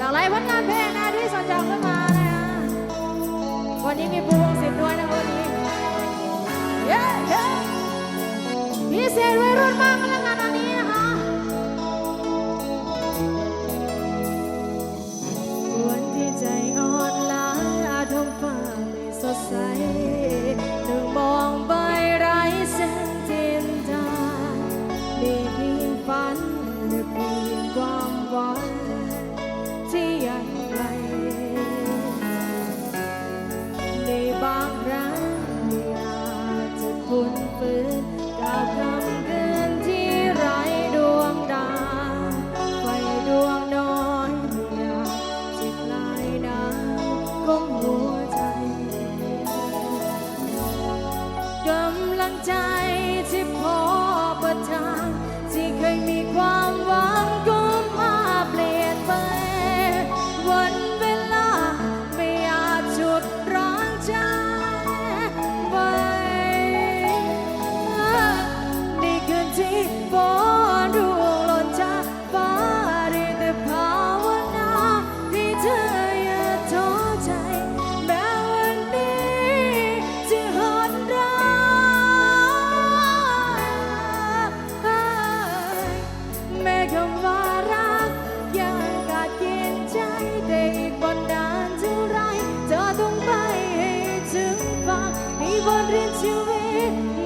หลังไหลายผลงานเพลงนะที่สนใจขึ้นมานะฮะวันนี้มีภูวงศิษย์ด้วยนะวันนี้เย้เย้มีเศษวัยรุ่นมากเลย ฝืนกับคำคืนที่ไรดวงดาวไฟดวงน้อยอยากจิตลายน้ำก้มหัวใจกำลังใจที่พอ Yeah.